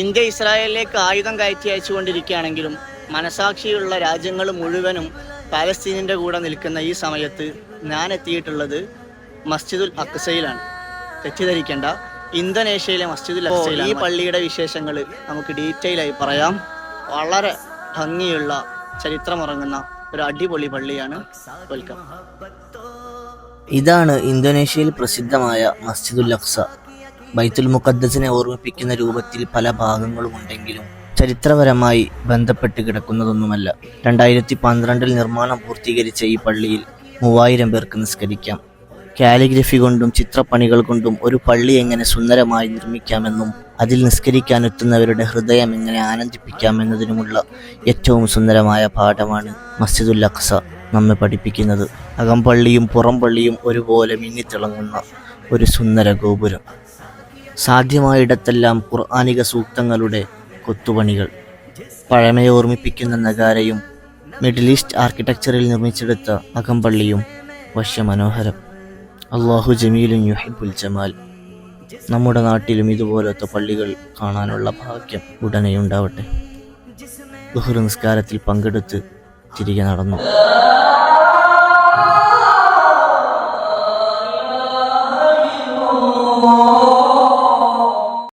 India ഇസ്രായേലിലേക്ക് ആയുധം കയറ്റി അയച്ചുകൊണ്ടിരിക്കുകയാണെങ്കിലും മനസാക്ഷിയുള്ള രാജ്യങ്ങൾ മുഴുവനും പാലസ്തീനിന്റെ കൂടെ നിൽക്കുന്ന ഈ സമയത്ത് ഞാൻ എത്തിയിട്ടുള്ളത് മസ്ജിദുൽ അക്സയിലാണ്. തെറ്റിദ്ധരിക്കേണ്ട. ഇന്തോനേഷ്യയിലെ മസ്ജിദുൽ അക്സയിൽ ഈ പള്ളിയുടെ വിശേഷങ്ങൾ നമുക്ക് ഡീറ്റെയിൽ ആയി പറയാം. വളരെ ഭംഗിയുള്ള ചരിത്രമുറങ്ങുന്ന ഒരു അടിപൊളി പള്ളിയാണ് വെൽക്കം. ഇതാണ് ഇന്തോനേഷ്യയിൽ പ്രസിദ്ധമായ മസ്ജിദുൽ അക്സ. ബൈത്തുൽ മുഖദ്ദസിനെ ഓർമ്മിപ്പിക്കുന്ന രൂപത്തിൽ പല ഭാഗങ്ങളുമുണ്ടെങ്കിലും ചരിത്രപരമായി ബന്ധപ്പെട്ട് കിടക്കുന്നതൊന്നുമല്ല. രണ്ടായിരത്തി പന്ത്രണ്ടിൽ നിർമ്മാണം പൂർത്തീകരിച്ച ഈ പള്ളിയിൽ മൂവായിരം പേർക്ക് നിസ്കരിക്കാം. കാലിഗ്രഫി കൊണ്ടും ചിത്രപ്പണികൾ കൊണ്ടും ഒരു പള്ളി എങ്ങനെ സുന്ദരമായി നിർമ്മിക്കാമെന്നും അതിൽ നിസ്കരിക്കാനെത്തുന്നവരുടെ ഹൃദയം എങ്ങനെ ആനന്ദിപ്പിക്കാമെന്നതിനുമുള്ള ഏറ്റവും സുന്ദരമായ പാഠമാണ് മസ്ജിദുൽ അക്സ നമ്മെ പഠിപ്പിക്കുന്നത്. അകംപള്ളിയും പുറംപള്ളിയും ഒരുപോലെ മിന്നിത്തിളങ്ങുന്ന ഒരു സുന്ദര ഗോപുരം. സാധ്യമായിടത്തെല്ലാം ഖുർആാനിക സൂക്തങ്ങളുടെ കൊത്തുപണികൾ. പഴമയെ ഓർമ്മിപ്പിക്കുന്ന നഗാരയും മിഡിൽ ഈസ്റ്റ് ആർക്കിടെക്ചറിൽ നിർമ്മിച്ചെടുത്ത അകമ്പള്ളിയും വശ്യമനോഹരം. അള്ളാഹു ജമീലും യുഹിബുൽ ജമാൽ. നമ്മുടെ നാട്ടിലും ഇതുപോലത്തെ പള്ളികൾ കാണാനുള്ള ഭാഗ്യം ഉടനെ ഉണ്ടാവട്ടെ ദുഹർ നിസ്കാരത്തിൽ പങ്കെടുത്ത് തിരികെ നടന്നു.